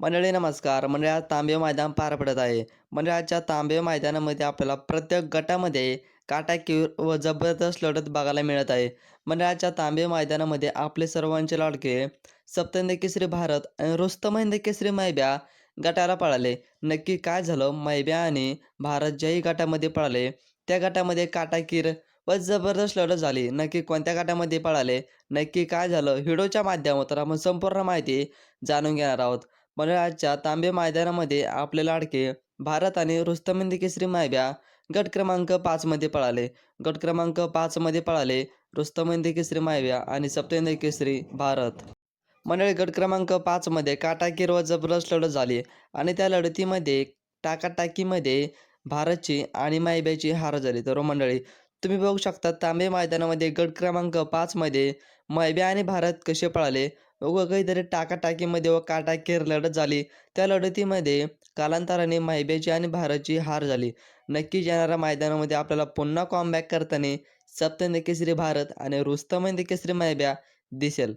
मंडळी नमस्कार. मंडळी आज तांबे मैदान पार पडत आहे. मंडळाच्या तांबे मैदानामध्ये आपल्याला प्रत्येक गटामध्ये काटाकीर व जबरदस्त लढत बघायला मिळत आहे. मंडळाच्या तांबे मैदानामध्ये आपले सर्वांचे लाडके सप्तंद केसरी भारत आणि रुस्तम केसरी मैब्या गटाला पळाले. नक्की काय झालं? मैब्या आणि भारत ज्याही गटामध्ये पळाले त्या गटामध्ये काटाकीर व जबरदस्त लढत झाली. नक्की कोणत्या गटामध्ये पळाले? नक्की काय झालं? व्हिडिओच्या माध्यमातून आपण संपूर्ण माहिती जाणून घेणार आहोत. मंडळाच्या तांबे मैदानामध्ये आपले लाडके भारत आणि रुस्तमिंद केसरी मायब्या गट क्रमांक पाचमध्ये पळाले. गट क्रमांक पाचमध्ये पळाले रुस्तमिंद केसरी मायब्या आणि सप्तहिंद केसरी भारत. मंडळी गट क्रमांक पाचमध्ये काटाकीर व जबरदस्त लढत झाली आणि त्या लढतीमध्ये टाकाटाकीमध्ये भारतची आणि मायब्याची हार झाली. तर हो मंडळी तुम्ही बघू शकता तांबे मैदानामध्ये गट क्रमांक पाचमध्ये मैब्या आणि भारत कसे पळाले व काहीतरी टाकाटाकीमध्ये व काटाकीर लढत झाली. त्या लढतीमध्ये कालांतराने मायबेची आणि भारतची हार झाली. नक्कीच येणाऱ्या मैदानामध्ये आपल्याला पुन्हा कॉमबॅक करताना सप्तंद केसरी भारत आणि रुस्तमंद केसरी मायब्या दिसेल.